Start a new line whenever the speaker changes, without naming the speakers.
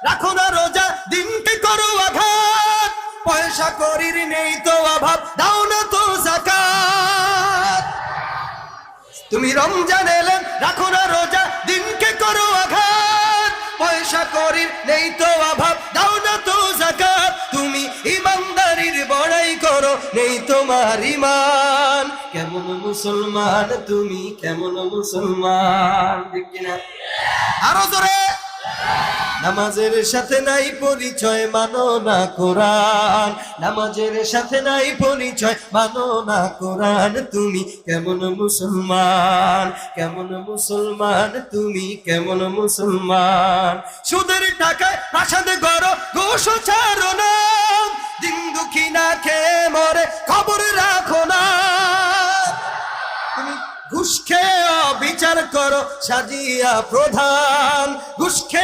রাখো না রোজা, দিনকে করো আঘাত। পয়সা করির নেই তো অভাব, দাও না তো জাকাত। তুমি রমজান এলেন, রাখো না রোজা, দিনকে করো আঘাত। পয়সা করির নেই তো অভাব, দাও না তো জাকাত। তুমি ইমানদারির বড়াই করো, নেই তোমার ইমান। কেমন মুসলমান তুমি, কেমন মুসলমান আরও জোরে। নামাজের সাথে নাই পরিচয়, মানো না কোরআন। নামাজের সাথে নাই পরিচয়, মানো না কোরআন। তুমি কেমন মুসলমান? কেমন মুসলমান? তুমি কেমন মুসলমান? সুদের টাকায় প্রাসাদ গড়, ঘোষ ছাড়ো না দিন দুঃখী না খেয়ে মরে, খবর রাখো না। তুমি ঘুষ খেয়ে বিচার করো সাজিয়া প্রধান। ঘুষ খেয়ে বিচার করো